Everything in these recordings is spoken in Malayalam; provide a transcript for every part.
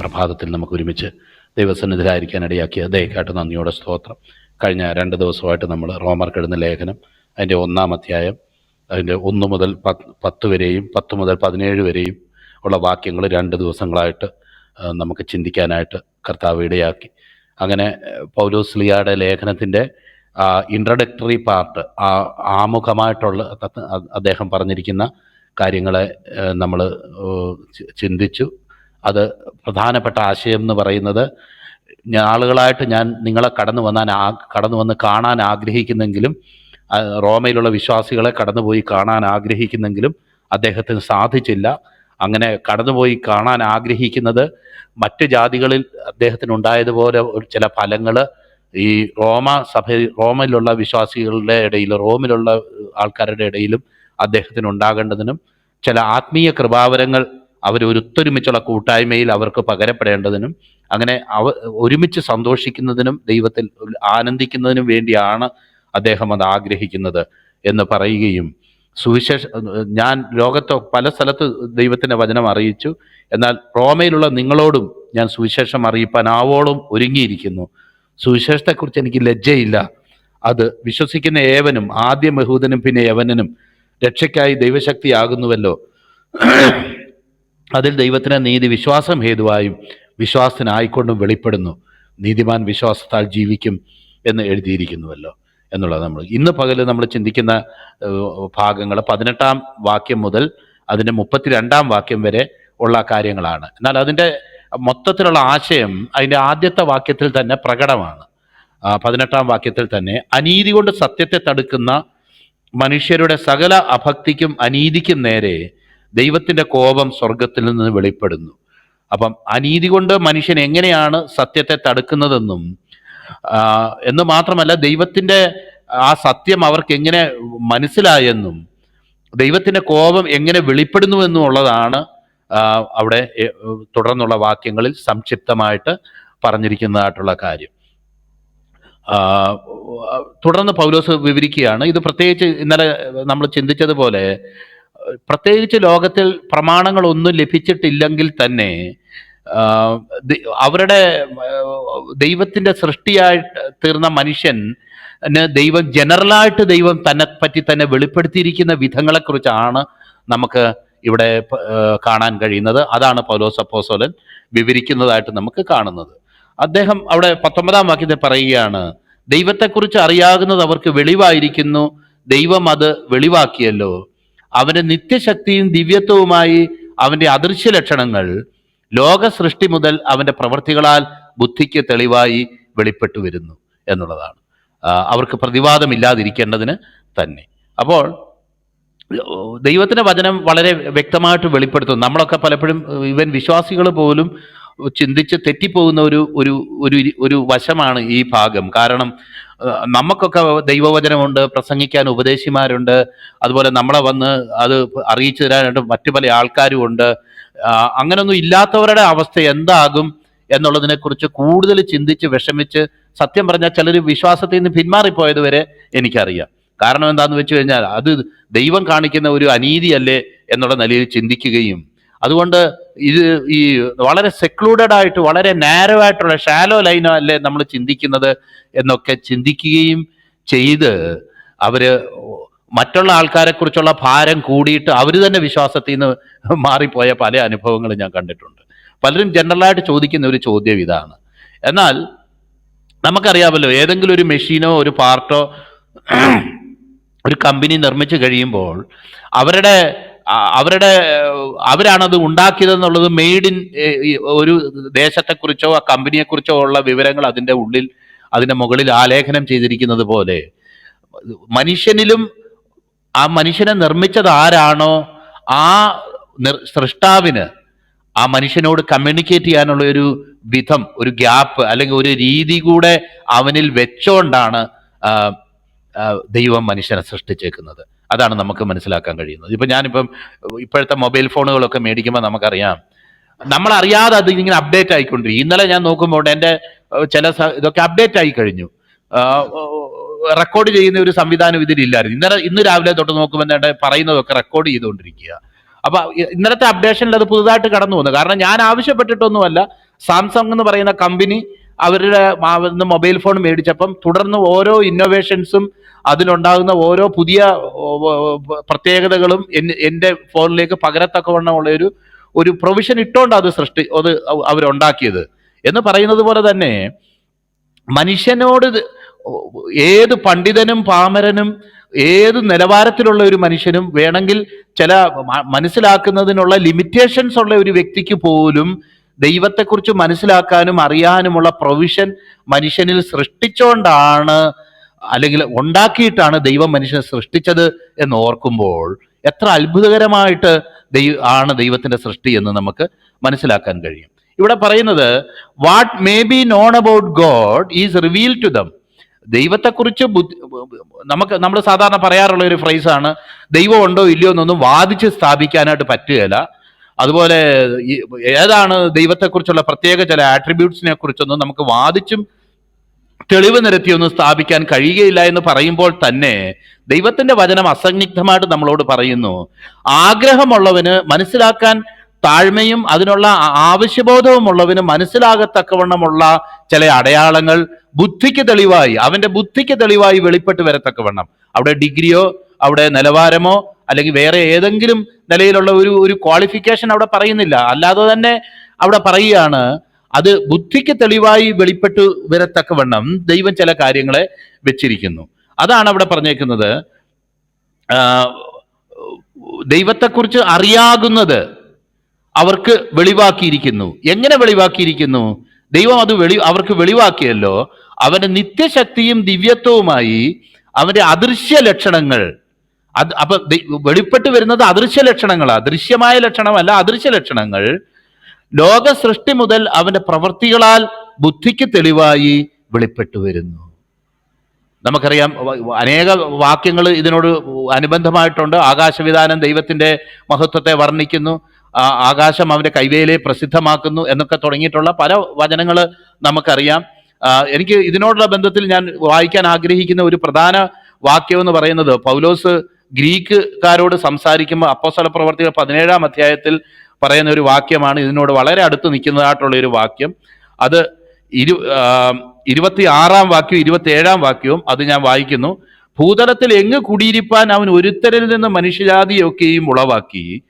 പ്രഭാതത്തിൽ നമുക്ക് ഒരുമിച്ച് ദൈവസന്നിധിയിലായിരിക്കാൻ ഇടയാക്കിയ ദയക്കാട്ട് നന്ദിയോടെ സ്തോത്രം. കഴിഞ്ഞ രണ്ട് ദിവസമായിട്ട് നമ്മൾ റോമർ റോമർക്കെടുന്ന ലേഖനം അതിന്റെ ഒന്നാം അധ്യായം അതിന്റെ ഒന്ന് മുതൽ പത്ത് വരെയും പത്ത് മുതൽ പതിനേഴ് വരെയും ഉള്ള വാക്യങ്ങൾ രണ്ട് ദിവസങ്ങളായിട്ട് നമുക്ക് ചിന്തിക്കാനായിട്ട് കർത്താവ് ഇടയാക്കി. അങ്ങനെ പൗലോസ്ലിയാടെ ലേഖനത്തിന്റെ ഇൻട്രഡക്ടറി പാർട്ട് ആ ആമുഖമായിട്ടുള്ള അദ്ദേഹം പറഞ്ഞിരിക്കുന്ന കാര്യങ്ങളെ നമ്മൾ ചിന്തിച്ചു. അത് പ്രധാനപ്പെട്ട ആശയം എന്ന് പറയുന്നത് ആളുകളായിട്ട് ഞാൻ നിങ്ങളെ കടന്നു വന്നാൻ കടന്നു വന്ന് കാണാൻ ആഗ്രഹിക്കുന്നെങ്കിലും റോമയിലുള്ള വിശ്വാസികളെ കടന്നുപോയി കാണാൻ ആഗ്രഹിക്കുന്നെങ്കിലും അദ്ദേഹത്തിന് സാധിച്ചില്ല. അങ്ങനെ കടന്നുപോയി കാണാൻ ആഗ്രഹിക്കുന്നത് മറ്റ് ജാതികളിൽ അദ്ദേഹത്തിന് ഉണ്ടായതുപോലെ ഒരു ചില ഫലങ്ങൾ ഈ റോമ സഭ റോമിലുള്ള വിശ്വാസികളുടെ ഇടയിൽ റോമിലുള്ള ആൾക്കാരുടെ ഇടയിലും അദ്ദേഹത്തിന് ഉണ്ടാകേണ്ടതിനും ചില ആത്മീയ കൃപാവരങ്ങൾ അവർ ഒരു ഒത്തൊരുമിച്ചുള്ള കൂട്ടായ്മയിൽ അവർക്ക് പകരപ്പെടേണ്ടതിനും അങ്ങനെ അവ ഒരുമിച്ച് സന്തോഷിക്കുന്നതിനും ദൈവത്തിൽ ആനന്ദിക്കുന്നതിനും വേണ്ടിയാണ് അദ്ദേഹം അത് ആഗ്രഹിക്കുന്നത് എന്ന് പറയുകയും സുവിശേഷ ഞാൻ ലോകത്ത് പല സ്ഥലത്ത് ദൈവത്തിന്റെ വചനം അറിയിച്ചു എന്നാൽ റോമയിലുള്ള നിങ്ങളോടും ഞാൻ സുവിശേഷം അറിയിപ്പാൻ ആവോളം ഒരുങ്ങിയിരിക്കുന്നു. സുവിശേഷത്തെക്കുറിച്ച് എനിക്ക് ലജ്ജയില്ല. അത് വിശ്വസിക്കുന്ന ഏവനും ആദ്യ യഹൂദനും പിന്നെ യവനനും രക്ഷയ്ക്കായി ദൈവശക്തിയാകുന്നുവല്ലോ. അതിൽ ദൈവത്തിന് നീതി വിശ്വാസം ഹേതുവായും വിശ്വാസത്തിനായിക്കൊണ്ടും വെളിപ്പെടുന്നു. നീതിമാൻ വിശ്വാസത്താൽ ജീവിക്കും എന്ന് എഴുതിയിരിക്കുന്നുവല്ലോ എന്നുള്ളത് നമ്മൾ. ഇന്ന് പകൽ നമ്മൾ ചിന്തിക്കുന്ന ഭാഗങ്ങൾ പതിനെട്ടാം വാക്യം മുതൽ അതിന്റെ മുപ്പത്തിരണ്ടാം വാക്യം വരെ ഉള്ള കാര്യങ്ങളാണ്. എന്നാൽ അതിന്റെ മൊത്തത്തിലുള്ള ആശയം അതിന്റെ ആദ്യത്തെ വാക്യത്തിൽ തന്നെ പ്രകടമാണ്. പതിനെട്ടാം വാക്യത്തിൽ തന്നെ അനീതി കൊണ്ട് സത്യത്തെ തടുക്കുന്ന മനുഷ്യരുടെ സകല അഭക്തിക്കും അനീതിക്കും നേരെ ദൈവത്തിന്റെ കോപം സ്വർഗത്തിൽ നിന്ന് വെളിപ്പെടുന്നു. അപ്പം അനീതി കൊണ്ട് മനുഷ്യൻ എങ്ങനെയാണ് സത്യത്തെ തടുക്കുന്നതെന്നും എന്ന് മാത്രമല്ല ദൈവത്തിന്റെ ആ സത്യം അവർക്ക് എങ്ങനെ മനസ്സിലായെന്നും ദൈവത്തിന്റെ കോപം എങ്ങനെ വെളിപ്പെടുന്നു എന്നും ഉള്ളതാണ് അവിടെ തുടർന്നുള്ള വാക്യങ്ങളിൽ സംക്ഷിപ്തമായിട്ട് പറഞ്ഞിരിക്കുന്നതായിട്ടുള്ള കാര്യം. തുടർന്ന് പൗലോസ് വിവരിക്കുകയാണ്. ഇത് പ്രത്യേകിച്ച് ഇന്നലെ നമ്മൾ ചിന്തിച്ചതുപോലെ പ്രത്യേകിച്ച് ലോകത്തിൽ പ്രമാണങ്ങളൊന്നും ലഭിച്ചിട്ടില്ലെങ്കിൽ തന്നെ അവരുടെ ദൈവത്തിന്റെ സൃഷ്ടിയായിട്ട് തീർന്ന മനുഷ്യൻ ദൈവം ജനറലായിട്ട് ദൈവം തന്നെ പറ്റി തന്നെ വെളിപ്പെടുത്തിയിരിക്കുന്ന വിധങ്ങളെക്കുറിച്ചാണ് നമുക്ക് ഇവിടെ കാണാൻ കഴിയുന്നത്. അതാണ് പൗലോസ് അപ്പോസോലൻ വിവരിക്കുന്നതായിട്ട് നമുക്ക് കാണുന്നത്. അദ്ദേഹം അവിടെ പത്തൊമ്പതാം വാക്യത്തെ പറയുകയാണ് ദൈവത്തെക്കുറിച്ച് അറിയാകുന്നത് അവർക്ക് വെളിവായിരിക്കുന്നു. ദൈവം അത് വെളിവാക്കിയല്ലോ. അവന്റെ നിത്യശക്തിയും ദിവ്യത്വവുമായി അവന്റെ അദൃശ്യ ലക്ഷണങ്ങൾ ലോക സൃഷ്ടി മുതൽ അവന്റെ പ്രവൃത്തികളാൽ ബുദ്ധിക്ക് തെളിവായി വെളിപ്പെട്ടു വരുന്നു എന്നുള്ളതാണ്. അവർക്ക് പ്രതിവാദമില്ലാതിരിക്കേണ്ടതിന് തന്നെ. അപ്പോൾ ദൈവത്തിന്റെ വചനം വളരെ വ്യക്തമായിട്ട് വെളിപ്പെടുത്തുന്നു. നമ്മളൊക്കെ പലപ്പോഴും ഇവൻ വിശ്വാസികൾ പോലും ചിന്തിച്ച് തെറ്റിപ്പോകുന്ന ഒരു ഒരു ഒരു വശമാണ് ഈ ഭാഗം. കാരണം നമുക്കൊക്കെ ദൈവവചനമുണ്ട് പ്രസംഗിക്കാൻ ഉപദേശിമാരുണ്ട് അതുപോലെ നമ്മളെ വന്ന് അത് അറിയിച്ചു തരാനായിട്ട് മറ്റു പല ആൾക്കാരും ഉണ്ട്. അങ്ങനൊന്നും ഇല്ലാത്തവരുടെ അവസ്ഥ എന്താകും എന്നുള്ളതിനെ കുറിച്ച് കൂടുതൽ ചിന്തിച്ച് വിഷമിച്ച് സത്യം പറഞ്ഞാൽ ചിലർ വിശ്വാസത്തിൽ നിന്ന് പിന്മാറിപ്പോയത് വരെ എനിക്കറിയാം. കാരണം എന്താണെന്ന് വെച്ച് കഴിഞ്ഞാൽ അത് ദൈവം കാണിക്കുന്ന ഒരു അനീതിയല്ലേ എന്നുള്ള നിലയിൽ ചിന്തിക്കുകയും അതുകൊണ്ട് ഇത് ഈ വളരെ സെക്ലൂഡഡ് ആയിട്ട് വളരെ നാരോ ആയിട്ടുള്ള ഷാലോ അല്ലേ നമ്മൾ ചിന്തിക്കുന്നത് എന്നൊക്കെ ചിന്തിക്കുകയും ചെയ്ത് അവർ മറ്റുള്ള ആൾക്കാരെ കുറിച്ചുള്ള ഭാരം കൂടിയിട്ട് അവർ തന്നെ വിശ്വാസത്തിൽ നിന്ന് മാറിപ്പോയ പല അനുഭവങ്ങളും ഞാൻ കണ്ടിട്ടുണ്ട്. പലരും ജനറലായിട്ട് ചോദിക്കുന്ന ഒരു ചോദ്യം ഇതാണ്. എന്നാൽ നമുക്കറിയാമല്ലോ ഏതെങ്കിലും ഒരു മെഷീനോ ഒരു പാർട്ടോ ഒരു കമ്പനി നിർമ്മിച്ചു കഴിയുമ്പോൾ അവരുടെ അവരുടെ അവരാണത് ഉണ്ടാക്കിയതെന്നുള്ളത് മെയ്ഡ് ഇൻ ഒരു ദേശത്തെക്കുറിച്ചോ ആ കമ്പനിയെക്കുറിച്ചോ ഉള്ള വിവരങ്ങൾ അതിന്റെ ഉള്ളിൽ അതിന്റെ മുകളിൽ ആലേഖനം ചെയ്തിരിക്കുന്നത് പോലെ. മനുഷ്യനിലും ആ മനുഷ്യനെ നിർമ്മിച്ചത് ആരാണോ ആ സൃഷ്ടാവിന് ആ മനുഷ്യനോട് കമ്മ്യൂണിക്കേറ്റ് ചെയ്യാനുള്ള ഒരു വിധം ഒരു ഗ്യാപ്പ് അല്ലെങ്കിൽ ഒരു രീതി കൂടെ അവനിൽ വെച്ചോണ്ടാണ് ദൈവം മനുഷ്യനെ സൃഷ്ടിച്ചേക്കുന്നത്. അതാണ് നമുക്ക് മനസ്സിലാക്കാൻ കഴിയുന്നത്. ഇപ്പം ഞാനിപ്പം ഇപ്പോഴത്തെ മൊബൈൽ ഫോണുകളൊക്കെ മേടിക്കുമ്പോൾ നമുക്കറിയാം. നമ്മളറിയാതെ അത് ഇങ്ങനെ അപ്ഡേറ്റ് ആയിക്കൊണ്ടിരിക്കും. ഇന്നലെ ഞാൻ നോക്കുമ്പോൾ എന്റെ ചില ഇതൊക്കെ അപ്ഡേറ്റ് ആയി കഴിഞ്ഞു. റെക്കോർഡ് ചെയ്യുന്ന ഒരു സംവിധാനം ഇതിലില്ലായിരുന്നു ഇന്നലെ ഇന്ന് രാവിലെ തൊട്ട് നോക്കുമ്പോൾ പറയുന്നതൊക്കെ റെക്കോർഡ് ചെയ്തുകൊണ്ടിരിക്കുക. അപ്പൊ ഇന്നലത്തെ അപ്ഡേഷനിൽ അത് പുതുതായിട്ട് കടന്നു വന്നു കാരണം ഞാൻ ആവശ്യപ്പെട്ടിട്ടൊന്നുമല്ല. സാംസങ് എന്ന് പറയുന്ന കമ്പനി അവരുടെ മൊബൈൽ ഫോൺ മേടിച്ചപ്പം തുടർന്ന് ഓരോ ഇന്നോവേഷൻസും അതിലുണ്ടാകുന്ന ഓരോ പുതിയ പ്രത്യേകതകളും എൻ- എന്റെ ഫോണിലേക്ക് പകരത്തക്കവണ്ണമുള്ള ഒരു ഒരു പ്രൊവിഷൻ ഇട്ടുകൊണ്ട് അത് സൃഷ്ടി അത് അവ- അവരുണ്ടാക്കിയത്. എന്ന് പറയുന്നത് പോലെ തന്നെ മനുഷ്യനോട് ഏത് പണ്ഡിതനും പാമരനും ഏത് നിലവാരത്തിലുള്ള ഒരു മനുഷ്യനും വേണമെങ്കിൽ ചില മനസ്സിലാക്കുന്നതിനുള്ള ലിമിറ്റേഷൻസ് ഉള്ള ഒരു വ്യക്തിക്ക് പോലും ദൈവത്തെക്കുറിച്ച് മനസ്സിലാക്കാനും അറിയാനുമുള്ള പ്രൊവിഷൻ മനുഷ്യനിൽ സൃഷ്ടിച്ചുകൊണ്ടാണ് അല്ലെങ്കിൽ ഉണ്ടാക്കിയിട്ടാണ് ദൈവം മനുഷ്യനെ സൃഷ്ടിച്ചത് എന്ന് ഓർക്കുമ്പോൾ എത്ര അത്ഭുതകരമായിട്ട് ദൈവ ആണ് ദൈവത്തിന്റെ സൃഷ്ടി എന്ന് നമുക്ക് മനസ്സിലാക്കാൻ കഴിയും. ഇവിടെ പറയുന്നത് what may be known about God is reveal to them ദൈവത്തെക്കുറിച്ച് ബുദ്ധി നമുക്ക് നമ്മൾ സാധാരണ പറയാറുള്ള ഒരു ഫ്രൈസാണ് ദൈവം ഉണ്ടോ ഇല്ലയോ എന്നൊന്നും വാദിച്ച് സ്ഥാപിക്കാനായിട്ട് പറ്റുകയില്ല. അതുപോലെ ഏതാണ് ദൈവത്തെക്കുറിച്ചുള്ള പ്രത്യേക ചില ആട്രിബ്യൂട്ട്സിനെ കുറിച്ചൊന്നും നമുക്ക് വാദിച്ചും തെളിവ് നിരത്തിയൊന്നും സ്ഥാപിക്കാൻ കഴിയുകയില്ല എന്ന് പറയുമ്പോൾ തന്നെ ദൈവത്തിന്റെ വചനം അസന്നിഗ്ധമായിട്ട് നമ്മളോട് പറയുന്നു. ആഗ്രഹമുള്ളവന് മനസ്സിലാക്കാൻ താഴ്മയും അതിനുള്ള ആവശ്യബോധവും ഉള്ളവന് മനസ്സിലാകത്തക്കവണ്ണമുള്ള ചില അടയാളങ്ങൾ ബുദ്ധിക്ക് തെളിവായി അവന്റെ ബുദ്ധിക്ക് തെളിവായി വെളിപ്പെട്ട് വരത്തക്കവണ്ണം. അവിടെ ഡിഗ്രിയോ അവിടെ നിലവാരമോ അല്ലെങ്കിൽ വേറെ ഏതെങ്കിലും നിലയിലുള്ള ഒരു ഒരു ക്വാളിഫിക്കേഷൻ അവിടെ പറയുന്നില്ല. അല്ലാതെ തന്നെ അവിടെ പറയുകയാണ് അത് ബുദ്ധിക്ക് തെളിവായി വെളിപ്പെട്ടു വരത്തക്കവണ്ണം ദൈവം ചില കാര്യങ്ങളെ വെച്ചിരിക്കുന്നു. അതാണ് അവിടെ പറഞ്ഞേക്കുന്നത്. ദൈവത്തെക്കുറിച്ച് അറിയാകുന്നത് അവർക്ക് വെളിവാക്കിയിരിക്കുന്നു. എങ്ങനെ വെളിവാക്കിയിരിക്കുന്നു? ദൈവം അത് വെളി അവർക്ക് വെളിവാക്കിയല്ലോ. അവന്റെ നിത്യശക്തിയും ദിവ്യത്വവുമായി അവന്റെ അദൃശ്യ ലക്ഷണങ്ങൾ അത് അപ്പൊ വെളിപ്പെട്ട് വരുന്നത് അദൃശ്യ ലക്ഷണങ്ങളാണ് ദൃശ്യമായ ലക്ഷണമല്ല അദൃശ്യ ലക്ഷണങ്ങൾ. ലോക സൃഷ്ടി മുതൽ അവന്റെ പ്രവൃത്തികളാൽ ബുദ്ധിക്ക് തെളിവായി വെളിപ്പെട്ടു വരുന്നു. നമുക്കറിയാം അനേക വാക്യങ്ങൾ ഇതിനോട് അനുബന്ധമായിട്ടുണ്ട്. ആകാശവിധാനം ദൈവത്തിന്റെ മഹത്വത്തെ വർണിക്കുന്നു. ആകാശം അവന്റെ കൈവേലെ പ്രസിദ്ധമാക്കുന്നു എന്നൊക്കെ തുടങ്ങിയിട്ടുള്ള പല വചനങ്ങൾ നമുക്കറിയാം. എനിക്ക് ഇതിനോടുള്ള ബന്ധത്തിൽ ഞാൻ വായിക്കാൻ ആഗ്രഹിക്കുന്ന ഒരു പ്രധാന വാക്യം എന്ന് പറയുന്നത് പൗലോസ് ഗ്രീക്കുകാരോട് സംസാരിക്കുമ്പോൾ അപ്പോസ്തല പ്രവർത്തികൾ പതിനേഴാം അധ്യായത്തിൽ പറയുന്ന ഒരു വാക്യമാണ്. ഇതിനോട് വളരെ അടുത്ത് നിൽക്കുന്നതായിട്ടുള്ള ഒരു വാക്യം. അത് ഇരു ഇരുപത്തി ആറാം വാക്യവും ഇരുപത്തി ഏഴാം വാക്യവും അത് ഞാൻ വായിക്കുന്നു. ഭൂതലത്തിൽ എങ്ങ് കുടിയിരിപ്പാൻ അവൻ ഒരുത്തരിൽ നിന്ന് മനുഷ്യജാതിയൊക്കെയും ഉളവാക്കി.